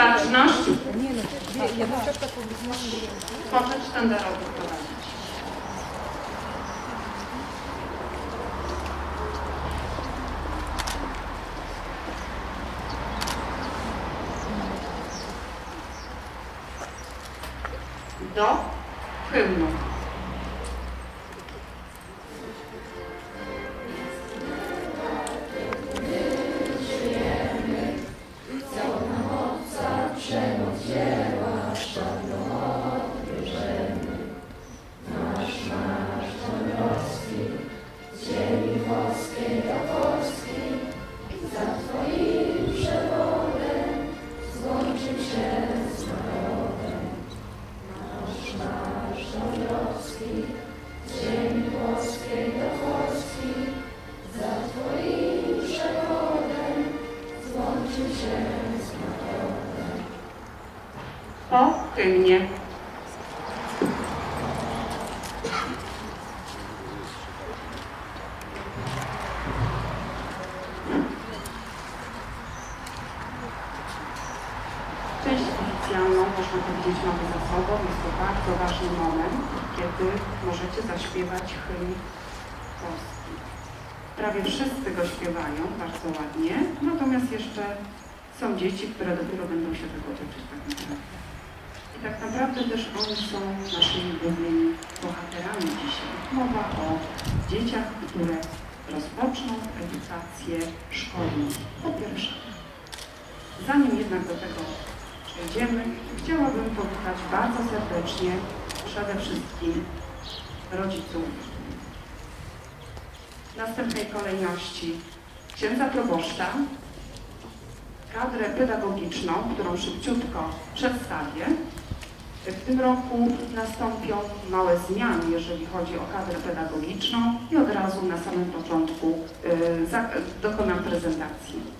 baczność, spoczet sztandarowy prowadzić. Do hymnu. Można powiedzieć, mamy za sobą. Jest to bardzo ważny moment, kiedy możecie zaśpiewać hymn polski. Prawie wszyscy go śpiewają bardzo ładnie, natomiast jeszcze są dzieci, które dopiero będą się tego uczyć tak naprawdę. I tak naprawdę też oni są naszymi głównymi bohaterami dzisiaj. Mowa o dzieciach, które rozpoczną edukację szkolną. Po pierwsze, zanim jednak do tego przejdziemy, chciałabym powitać bardzo serdecznie przede wszystkim rodziców. W następnej kolejności księdza proboszcza, kadrę pedagogiczną, którą szybciutko przedstawię. W tym roku nastąpią małe zmiany, jeżeli chodzi o kadrę pedagogiczną i od razu na samym początku y, dokonam prezentacji.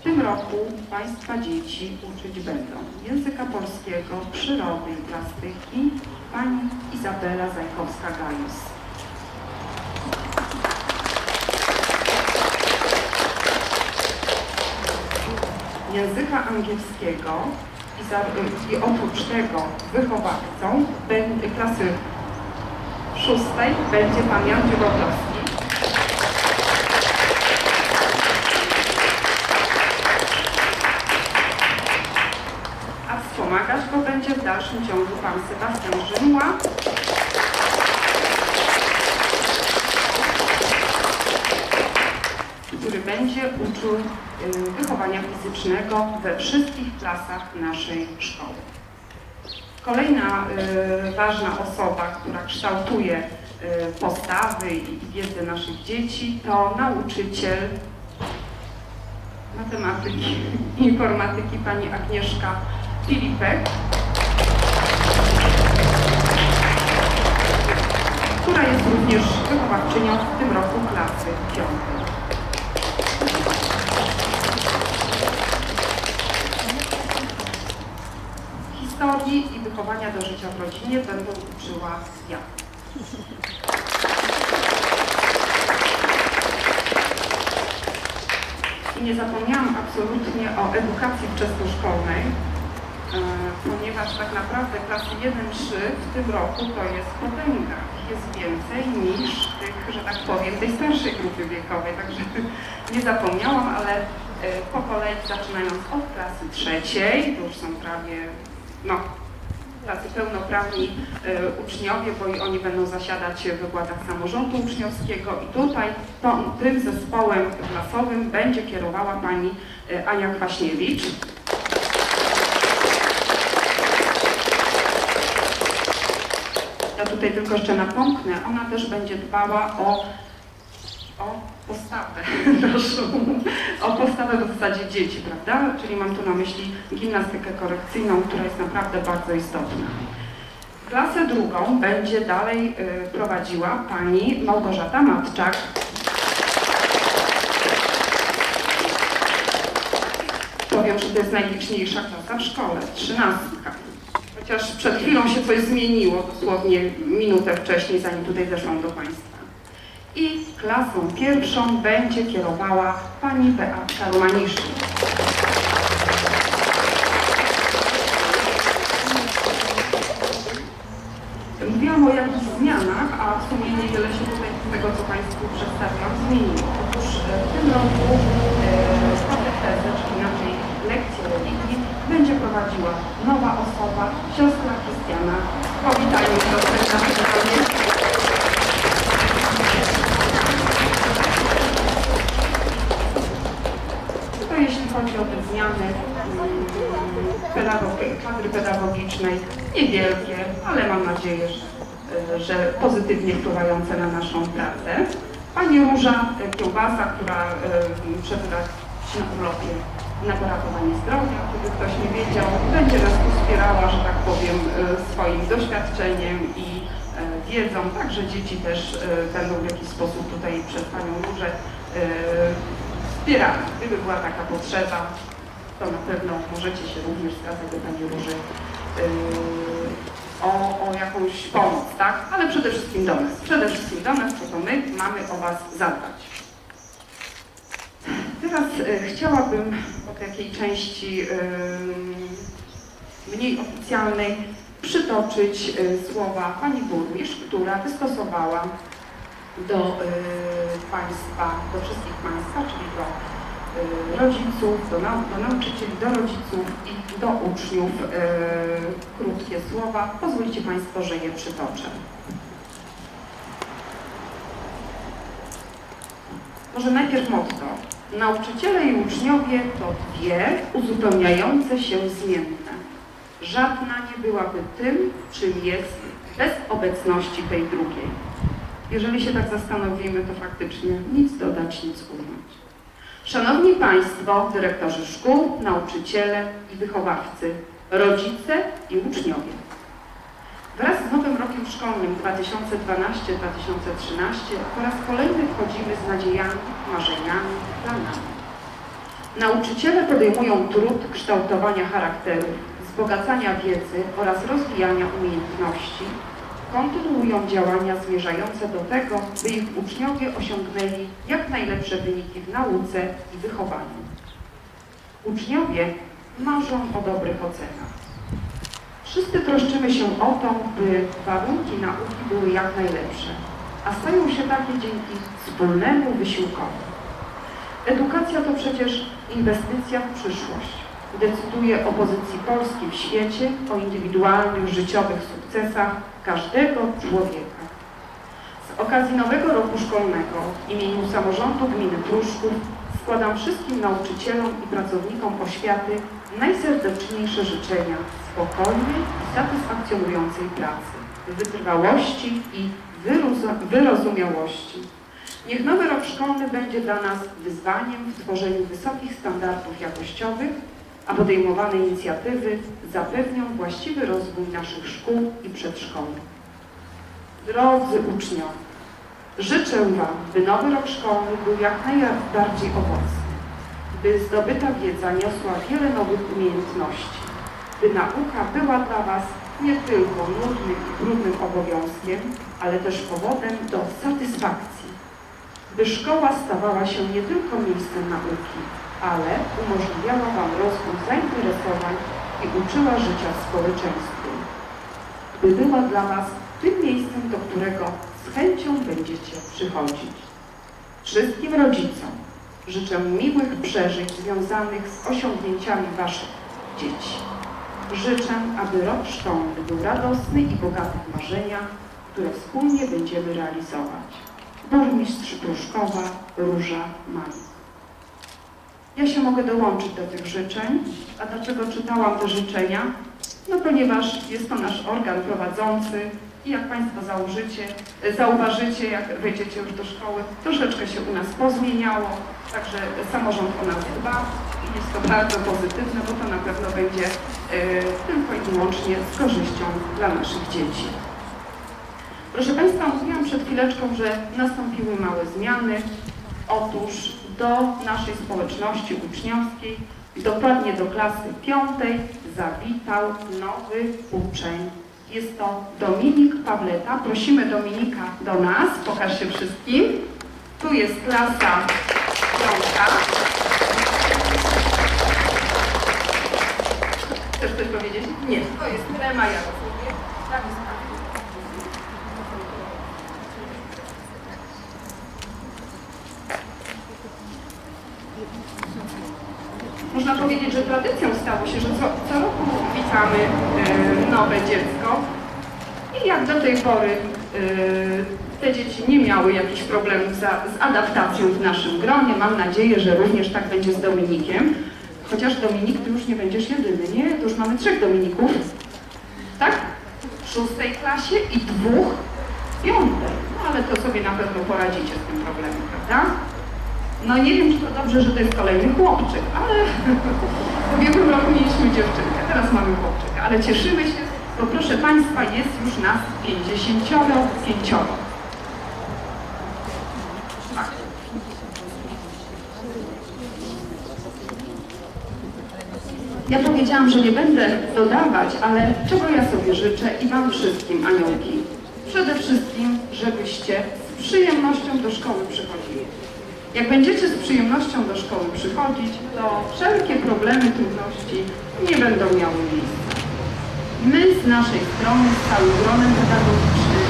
W tym roku Państwa dzieci uczyć będą języka polskiego, przyrody i plastyki pani Izabela Zajkowska-Gajus. języka angielskiego i, za, i oprócz tego wychowawcą klasy szóstej będzie pan Jan Dziubowski. A będzie w dalszym ciągu pan Sebastian Rzymła. który będzie uczył y, wychowania fizycznego we wszystkich klasach naszej szkoły. Kolejna y, ważna osoba, która kształtuje y, postawy i wiedzę naszych dzieci, to nauczyciel matematyki informatyki pani Agnieszka Filipek, która jest również wychowawczynią w tym roku klasy piątej. Historii i wychowania do życia w rodzinie będę uczyła ja. I nie zapomniałam absolutnie o edukacji wczesnoszkolnej, ponieważ tak naprawdę klasy 1-3 w tym roku to jest potęga. Jest więcej niż tych, że tak powiem, tej starszej grupy wiekowej. Także nie zapomniałam, ale e, po kolei zaczynając od klasy trzeciej, to już są prawie, no, tacy pełnoprawni e, uczniowie, bo i oni będą zasiadać w wykładach samorządu uczniowskiego i tutaj to, tym zespołem klasowym będzie kierowała pani e, Ania Kwaśniewicz. Ja tutaj tylko jeszcze napomknę, ona też będzie dbała o, o postawę naszą, o postawę w zasadzie dzieci, prawda? Czyli mam tu na myśli gimnastykę korekcyjną, która jest naprawdę bardzo istotna. Klasę drugą będzie dalej y, prowadziła pani Małgorzata Matczak. Powiem, że to jest najliczniejsza klasa w szkole, trzynastka chociaż przed chwilą się coś zmieniło, dosłownie minutę wcześniej, zanim tutaj zeszłam do Państwa. I klasą pierwszą będzie kierowała pani Beata Romaniszyn. Mówiłam o jakichś zmianach, a w sumie niewiele się tutaj z tego, co Państwu przedstawiam, zmieniło. Otóż e, w tym roku e, będzie prowadziła nowa osoba, siostra Krystiana. Powitajmy siostrę na przykładzie. To jeśli chodzi o te zmiany mm, pedagogi- kadry pedagogicznej, niewielkie, ale mam nadzieję, że, że pozytywnie wpływające na naszą pracę. Pani Róża e, Kiełbasa, która e, przebywa na urlopie na poratowanie zdrowia, gdyby ktoś nie wiedział, będzie nas wspierała, że tak powiem, e, swoim doświadczeniem i e, wiedzą, także dzieci też e, będą w jakiś sposób tutaj przez Panią Różę wspierane. Gdyby była taka potrzeba, to na pewno możecie się również zwracać do Pani Róży o, o jakąś pomoc, tak? Ale przede wszystkim do nas. Przede wszystkim do nas, bo to my mamy o Was zadbać. Teraz chciałabym takiej części mniej oficjalnej przytoczyć y, słowa Pani Burmistrz, która wystosowała do y, Państwa, do wszystkich Państwa, czyli do y, rodziców, do, nau do nauczycieli, do rodziców i do uczniów krótkie słowa. Pozwolicie Państwo, że je przytoczę. Może najpierw motto. Nauczyciele i uczniowie to dwie uzupełniające się zmienne. Żadna nie byłaby tym, czym jest, bez obecności tej drugiej. Jeżeli się tak zastanowimy, to faktycznie nic dodać, nic ująć. Szanowni Państwo, dyrektorzy szkół, nauczyciele i wychowawcy, rodzice i uczniowie. Wraz z nowym rokiem szkolnym 2012-2013 po raz kolejny wchodzimy z nadziejami, marzeniami, planami. Nauczyciele podejmują trud kształtowania charakterów, wzbogacania wiedzy oraz rozwijania umiejętności, kontynuują działania zmierzające do tego, by ich uczniowie osiągnęli jak najlepsze wyniki w nauce i wychowaniu. Uczniowie marzą o dobrych ocenach. Wszyscy troszczymy się o to, by warunki nauki były jak najlepsze, a stają się takie dzięki wspólnemu wysiłkowi. Edukacja to przecież inwestycja w przyszłość. Decyduje o pozycji Polski w świecie, o indywidualnych życiowych sukcesach każdego człowieka. Z okazji nowego roku szkolnego w imieniu samorządu gminy Pruszków składam wszystkim nauczycielom i pracownikom oświaty najserdeczniejsze życzenia spokojnej i satysfakcjonującej pracy, wytrwałości i wyrozu- wyrozumiałości. Niech nowy rok szkolny będzie dla nas wyzwaniem w tworzeniu wysokich standardów jakościowych, a podejmowane inicjatywy zapewnią właściwy rozwój naszych szkół i przedszkoli. Drodzy uczniowie, życzę Wam, by nowy rok szkolny był jak najbardziej owocny, by zdobyta wiedza niosła wiele nowych umiejętności, by nauka była dla Was nie tylko nudnym i trudnym obowiązkiem, ale też powodem do satysfakcji, by szkoła stawała się nie tylko miejscem nauki, ale umożliwiała Wam rozwój zainteresowań i uczyła życia w społeczeństwie, by była dla Was tym miejscem, do którego z chęcią będziecie przychodzić. Wszystkim rodzicom życzę miłych przeżyć związanych z osiągnięciami Waszych dzieci. Życzę, aby rok szkolny był radosny i bogaty w marzenia, które wspólnie będziemy realizować. Burmistrz Pruszkowa Róża Malik. Ja się mogę dołączyć do tych życzeń. A dlaczego czytałam te życzenia? No ponieważ jest to nasz organ prowadzący i jak Państwo założycie, zauważycie, jak wejdziecie już do szkoły, troszeczkę się u nas pozmieniało, także samorząd o nas dba i jest to bardzo pozytywne, bo to na pewno będzie e, tylko i wyłącznie z korzyścią dla naszych dzieci. Proszę Państwa, mówiłam przed chwileczką, że nastąpiły małe zmiany. Otóż do naszej społeczności uczniowskiej, dokładnie do klasy piątej, zawitał nowy uczeń. Jest to Dominik Pawleta. Prosimy Dominika do nas. Pokaż się wszystkim. Tu jest klasa piąta. Chcesz coś powiedzieć? Nie. To jest Trema Jarosław. Tam jest pan. Można powiedzieć, że tradycją stało się, że co, co roku witamy e, nowe dziecko i jak do tej pory e, te dzieci nie miały jakichś problemów za, z adaptacją w naszym gronie. Mam nadzieję, że również tak będzie z Dominikiem. Chociaż Dominik, ty już nie będziesz jedyny, nie? To już mamy trzech Dominików. Tak? W szóstej klasie i dwóch w piątej. No ale to sobie na pewno poradzicie z tym problemem, prawda? No nie wiem, czy to dobrze, że to jest kolejny chłopczyk, ale w ubiegłym roku mieliśmy dziewczynkę, teraz mamy chłopczyka, ale cieszymy się, bo proszę Państwa, jest już nas 55. Tak. Ja powiedziałam, że nie będę dodawać, ale czego ja sobie życzę i Wam wszystkim, aniołki? Przede wszystkim, żebyście z przyjemnością do szkoły przychodzili. Jak będziecie z przyjemnością do szkoły przychodzić, to wszelkie problemy, trudności nie będą miały miejsca. My z naszej strony, z całym gronem pedagogicznym,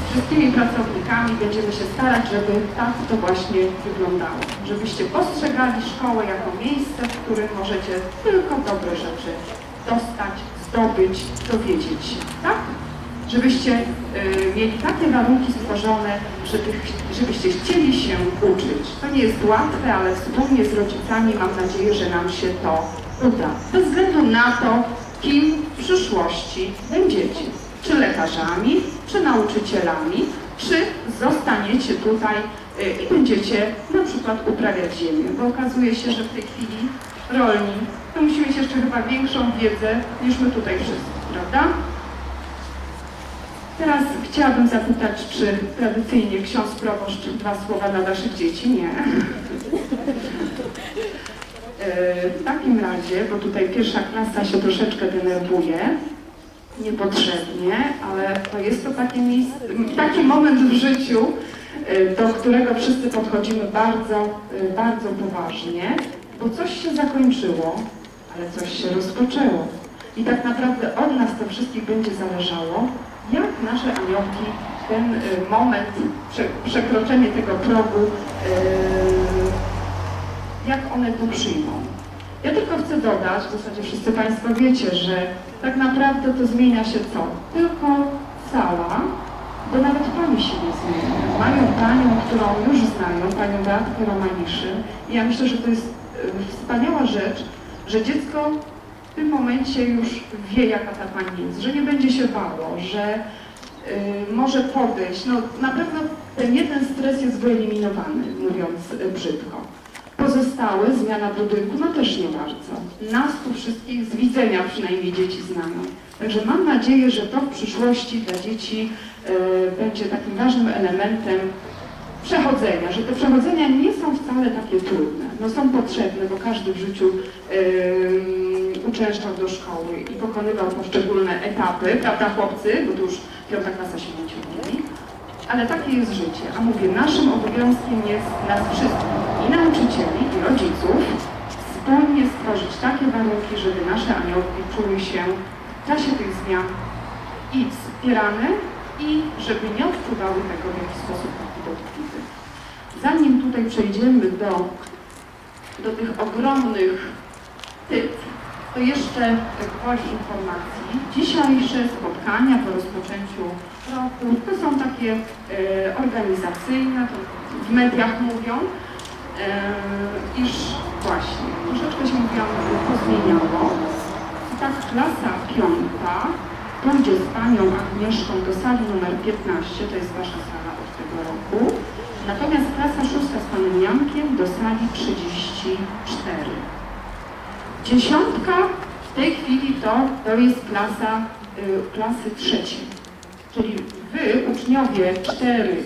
z wszystkimi pracownikami będziemy się starać, żeby tak to właśnie wyglądało. Żebyście postrzegali szkołę jako miejsce, w którym możecie tylko dobre rzeczy dostać, zdobyć, dowiedzieć się. Tak? Żebyście y, mieli takie warunki stworzone, żeby, żebyście chcieli się uczyć. To nie jest łatwe, ale wspólnie z rodzicami mam nadzieję, że nam się to uda. Bez względu na to, kim w przyszłości będziecie. Czy lekarzami, czy nauczycielami, czy zostaniecie tutaj y, i będziecie na przykład uprawiać ziemię, bo okazuje się, że w tej chwili rolni to musi mieć jeszcze chyba większą wiedzę niż my tutaj wszyscy, prawda? Teraz chciałabym zapytać, czy tradycyjnie ksiądz proboszcz dwa słowa dla naszych dzieci? Nie. E, W takim razie, bo tutaj pierwsza klasa się troszeczkę denerwuje, niepotrzebnie, ale to jest to takie miejsce, taki moment w życiu, e, do którego wszyscy podchodzimy bardzo, e, bardzo poważnie, bo coś się zakończyło, ale coś się rozpoczęło. I tak naprawdę od nas to wszystkich będzie zależało, jak nasze aniołki ten y, moment, prze, przekroczenie tego progu, y, jak one to przyjmą. Ja tylko chcę dodać, w zasadzie wszyscy Państwo wiecie, że tak naprawdę to zmienia się co? Tylko sala, bo nawet Pani się nie zmienia. Mają Panią, którą już znają, Panią Beatkę Romaniszy. I ja myślę, że to jest y, wspaniała rzecz, że dziecko tym momencie już wie, jaka ta Pani jest, że nie będzie się bało, że y, może podejść. No na pewno ten jeden stres jest wyeliminowany, mówiąc y, brzydko. Pozostałe, zmiana budynku, no też nie bardzo. Nas tu wszystkich z widzenia przynajmniej dzieci znają. Także mam nadzieję, że to w przyszłości dla dzieci y, będzie takim ważnym elementem przechodzenia, że te przechodzenia nie są wcale takie trudne. No są potrzebne, bo każdy w życiu uczęszczał do szkoły i pokonywał poszczególne etapy, prawda chłopcy, bo już piąta klasa się nie ciągnie. Ale takie jest życie. A mówię, naszym obowiązkiem jest nas wszystkich, i nauczycieli, i rodziców, wspólnie stworzyć takie warunki, żeby nasze aniołki czuły się w czasie tych zmian i wspierane, i żeby nie odczuwały tego w jakiś sposób taki dotkliwy. Zanim tutaj przejdziemy do, do tych ogromnych typ, to jeszcze gwoli informacji. Dzisiejsze spotkania po rozpoczęciu roku to są takie e, organizacyjne, to w mediach mówią, e, iż właśnie troszeczkę się mówiłam, pozmieniało. I tak klasa piąta pójdzie z Panią Agnieszką do sali numer 15, to jest Wasza sala od tego roku. Natomiast klasa szósta z Panem Jankiem do sali 34. Dziesiątka w tej chwili to, to jest klasa y, klasy trzeciej. Czyli Wy, uczniowie 4,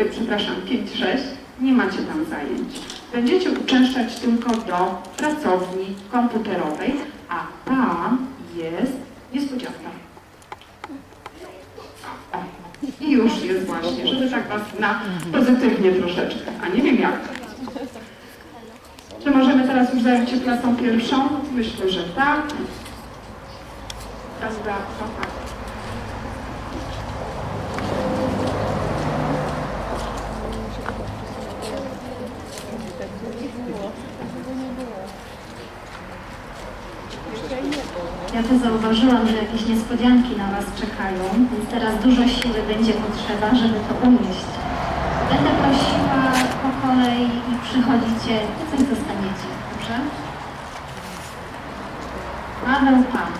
y, przepraszam, 5-6, nie macie tam zajęć. Będziecie uczęszczać tylko do pracowni komputerowej, a tam jest niespodzianka. I już jest właśnie, żeby tak Was na pozytywnie troszeczkę, a nie wiem jak. Czy możemy teraz już zająć się klasą pierwszą? Myślę, że tak. Beatka, tak. Ja tu zauważyłam, że jakieś niespodzianki na Was czekają, więc teraz dużo siły będzie potrzeba, żeby to unieść. Będę prosiła po kolei i przychodzicie, coś dostaniecie, dobrze? 那种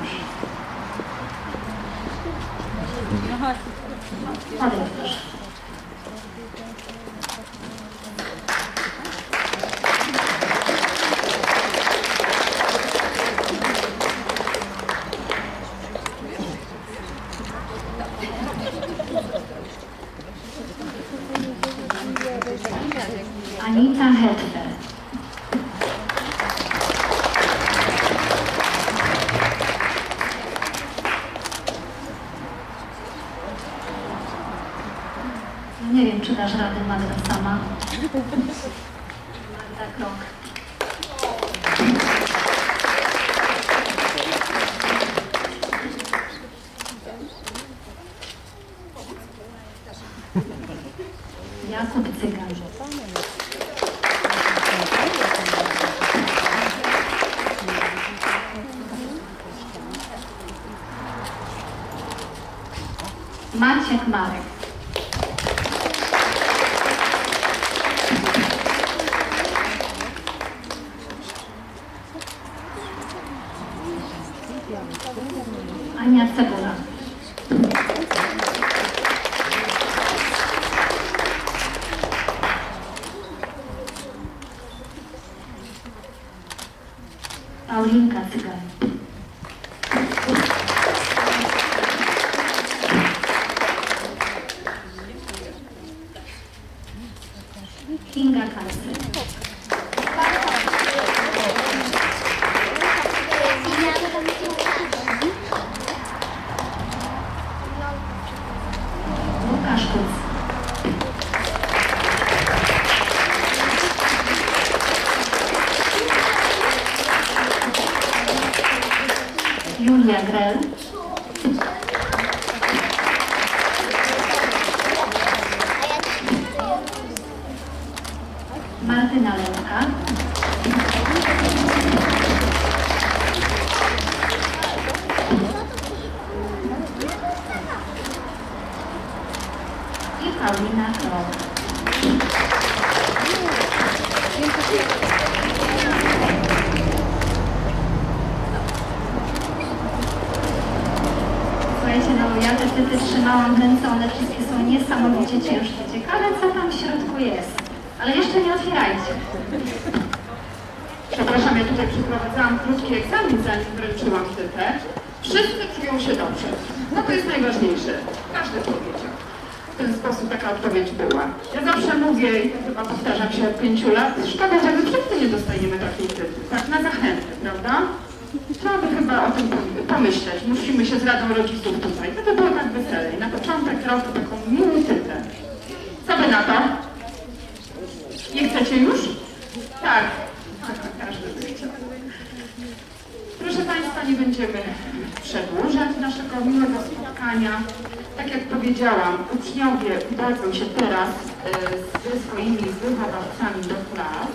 czy dasz radę Magda sama. Magda Krok. questions. Юлия Грэн. Typy trzymałam ręce, one wszystkie są niesamowicie ciężkie. Ciekawe, co tam w środku jest. Ale jeszcze nie otwierajcie. Przepraszam, ja tutaj przeprowadzałam krótki egzamin, zanim wręczyłam tytę. Wszyscy czują się dobrze. No to jest najważniejsze. Każdy powiedział. W ten sposób taka odpowiedź była. Ja zawsze mówię, i to chyba powtarzam się od pięciu lat, szkoda, że my wszyscy nie dostajemy takiej typy. Tak na zachętę, prawda? Trzeba by chyba o tym pomyśleć. Musimy się z Radą Rodziców tutaj. No to by było tak weselej. Na początek roku taką miłą tytę. Co by na to? Nie chcecie już? Tak. Tak, każdy by chciał. Proszę Państwa, nie będziemy przedłużać naszego miłego spotkania. Tak jak powiedziałam, uczniowie udadzą się teraz e, ze swoimi wychowawcami do klas.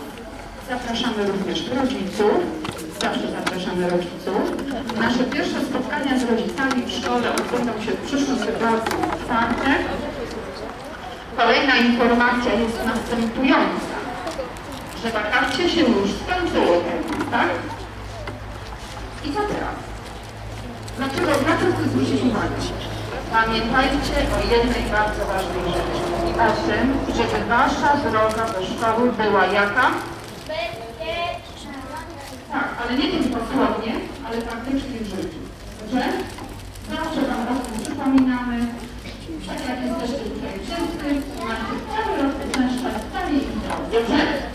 Zapraszamy również rodziców. Zawsze zapraszamy rodziców. Nasze pierwsze spotkania z rodzicami w szkole odbędą się w przyszłym tygodniu w czwartek. Kolejna informacja jest następująca że wakacje się już skończyły, tak? I co teraz? Dlaczego, na co chcę zwrócić uwagę? Pamiętajcie o jednej bardzo ważnej rzeczy. O tym, żeby wasza droga do szkoły była jaka? Ale nie tylko słownie, ale faktycznie w życiu. Dobrze? Zawsze wam tym przypominamy. Tak jak jesteście tutaj wszyscy, macie cały rok uczęszczać sami i zdrowi. Dobrze?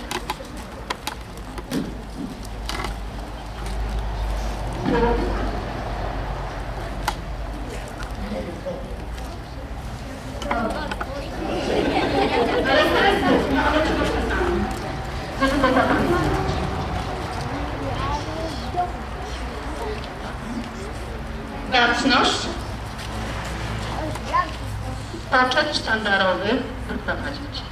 sztandarowych wyprowadzić.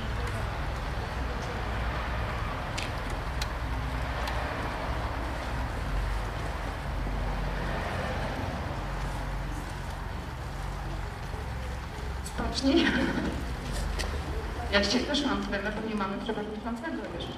Spocznij. Jak się też mam tyle, bo nie mamy przewodniczącego jeszcze.